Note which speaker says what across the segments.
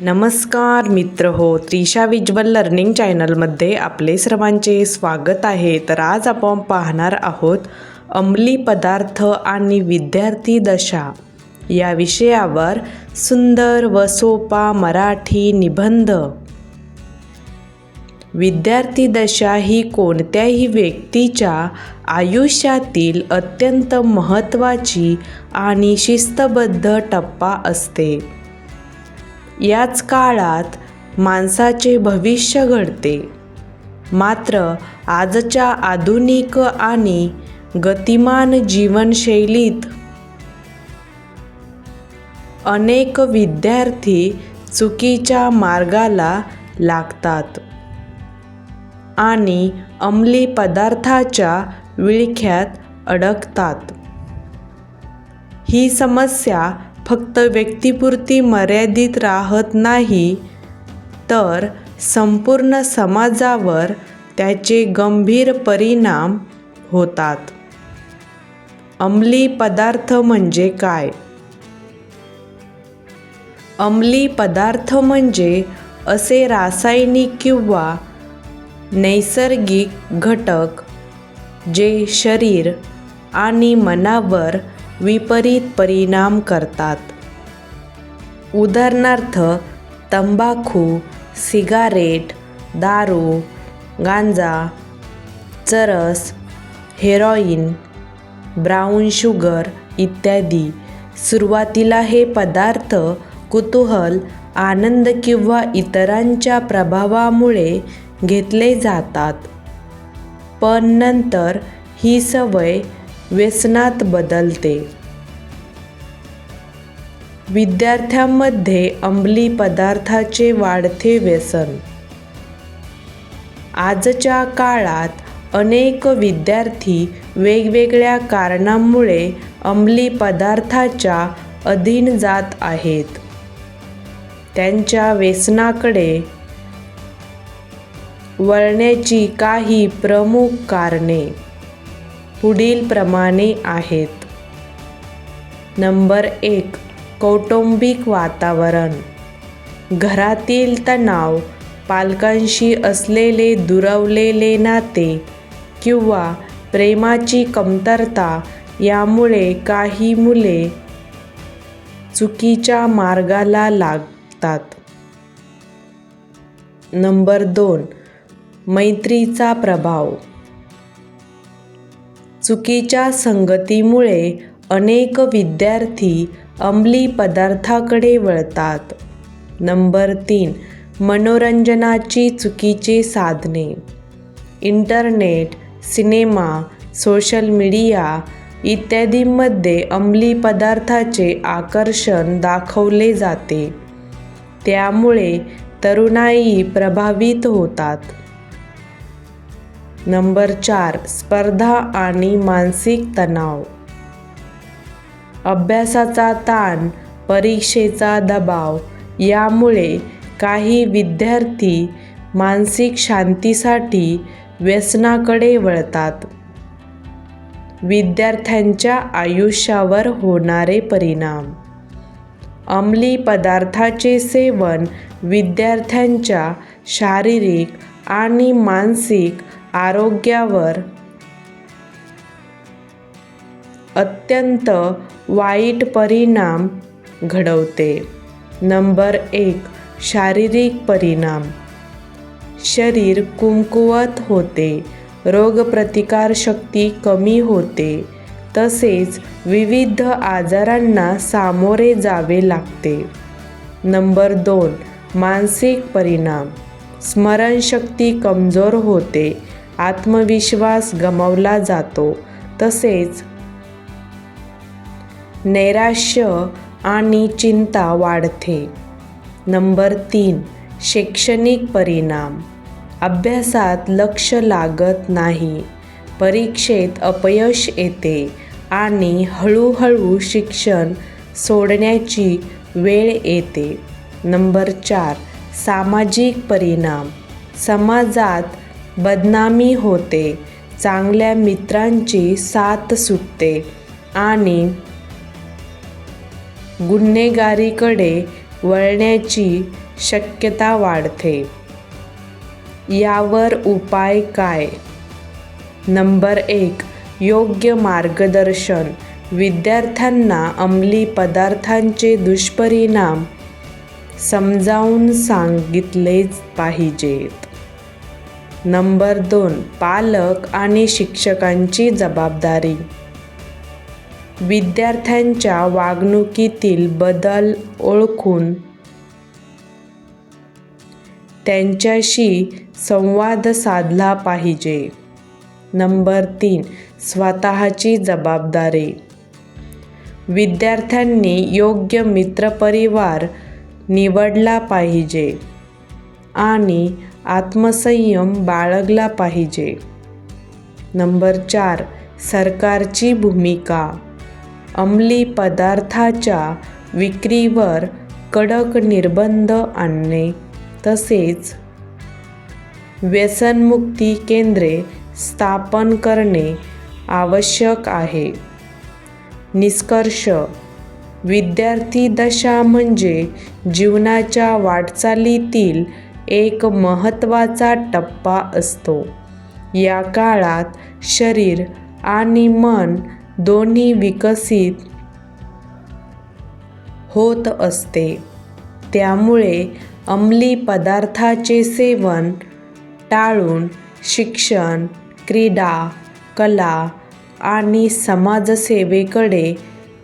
Speaker 1: नमस्कार मित्र हो त्रिशा विज्वल लर्निंग चॅनलमध्ये आपले सर्वांचे स्वागत आहे. तर आज आपण पाहणार आहोत अंमली पदार्थ आणि विद्यार्थी दशा. या विषयावर सुंदर व सोपा मराठी निबंध. विद्यार्थी दशा ही कोणत्याही व्यक्तीच्या आयुष्यातील अत्यंत महत्त्वाची आणि शिस्तबद्ध टप्पा असते. याच काळात माणसाचे भविष्य घडते. मात्र आजच्या आधुनिक आणि गतिमान जीवनशैलीत अनेक विद्यार्थी चुकीच्या मार्गाला लागतात आणि अंमली पदार्थाच्या विळख्यात अडकतात. ही समस्या फक्त व्यक्तीपुरती मर्यादित राहत नाही तर संपूर्ण समाजावर त्याचे गंभीर परिणाम होतात. अंमली पदार्थ म्हणजे काय? अंमली पदार्थ म्हणजे असे रासायनिक किंवा नैसर्गिक घटक जे शरीर आणि मनावर विपरीत परिणाम करतात. उदाहरणार्थ तंबाखू सिगारेट दारू गांजा चरस हेरॉईन ब्राऊन शुगर इत्यादी. सुरुवातीला हे पदार्थ कुतूहल आनंद किंवा इतरांच्या प्रभावामुळे घेतले जातात. पण नंतर ही सवय व्यसनात बदलते. विद्यार्थ्यांमध्ये अंमली पदार्थाचे वाढते व्यसन. आजच्या काळात अनेक विद्यार्थी वेगवेगळ्या कारणांमुळे अंमली पदार्थाच्या अधीन जात आहेत. त्यांच्या व्यसनाकडे वळण्याची काही प्रमुख कारणे पुढीलप्रमाणे आहेत. नंबर एक कौटुंबिक वातावरण. घरातील तणाव पालकांशी असलेले दुरावलेले नाते किंवा प्रेमाची कमतरता यामुळे काही मुले चुकीच्या मार्गाला लागतात. नंबर दोन मैत्रीचा प्रभाव. चुकीच्या संगतीमुळे अनेक विद्यार्थी अंमली पदार्थाकडे वळतात. नंबर तीन मनोरंजनाची चुकीची साधने. इंटरनेट सिनेमा सोशल मीडिया इत्यादींमध्ये अंमली पदार्थाचे आकर्षण दाखवले जाते. त्यामुळे तरुणाई प्रभावित होतात. नंबर चार स्पर्धा आणि मानसिक तणाव. अभ्यासाचा ताण परीक्षेचा दबाव यामुळे काही विद्यार्थी मानसिक शांतीसाठी व्यसनाकडे वळतात. विद्यार्थ्यांच्या आयुष्यावर होणारे परिणाम. अंमली पदार्थाचे सेवन विद्यार्थ्यांच्या शारीरिक आणि मानसिक आरोग्यावर अत्यंत वाईट परिणाम घडवते. नंबर एक शारीरिक परिणाम. शरीर कुमकुवत होते रोगप्रतिकारशक्ती कमी होते तसेच विविध आजारांना सामोरे जावे लागते. नंबर दोन मानसिक परिणाम. स्मरणशक्ती कमजोर होते आत्मविश्वास गमावला जातो. तसेच नैराश्य आणि चिंता वाढते. नंबर तीन शैक्षणिक परिणाम. अभ्यासात लक्ष लागत नाही. परीक्षेत अपयश येते आणि हळूहळू शिक्षण सोडण्याची वेळ येते. नंबर चार सामाजिक परिणाम. समाजात बदनामी होते. चांगल्या मित्रांची साथ सुटते आणि गुन्हेगारीकडे वळण्याची शक्यता वाढते. यावर उपाय काय? नंबर एक योग्य मार्गदर्शन. विद्यार्थ्यांना अंमली पदार्थांचे दुष्परिणाम समजावून सांगितलेच पाहिजेत. नंबर दोन पालक आणि शिक्षकांची जबाबदारी. विद्यार्थ्यांच्या वागणुकीतील बदल ओळखून त्यांच्याशी संवाद साधला पाहिजे. नंबर तीन स्वतःची जबाबदारी. विद्यार्थ्यांनी योग्य मित्रपरिवार निवडला पाहिजे. आणि आत्मसंयम बाळगला पाहिजे. नंबर चार सरकारची भूमिका. अंमली पदार्थाच्या विक्रीवर कडक निर्बंध आणणे तसेच व्यसनमुक्ती केंद्रे स्थापन करणे आवश्यक आहे. निष्कर्ष विद्यार्थी दशा म्हणजे जीवनाच्या वाटचालीतील एक महत्त्वाचा टप्पा असतो. या काळात शरीर आणि मन दोन्ही विकसित होत असते. त्यामुळे अंमली पदार्थाचे सेवन टाळून शिक्षण क्रीडा कला आणि समाजसेवेकडे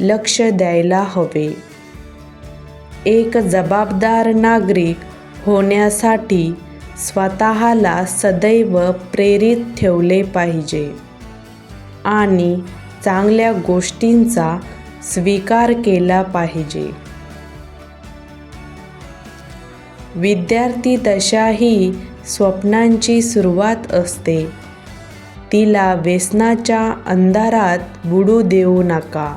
Speaker 1: लक्ष द्यायला हवे. एक जबाबदार नागरिक होण्यासाठी स्वतःला सदैव प्रेरित ठेवले पाहिजे आणि चांगल्या गोष्टींचा स्वीकार केला पाहिजे. विद्यार्थी दशा ही स्वप्नांची सुरुवात असते. तिला व्यसनाच्या अंधारात बुडू देऊ नका.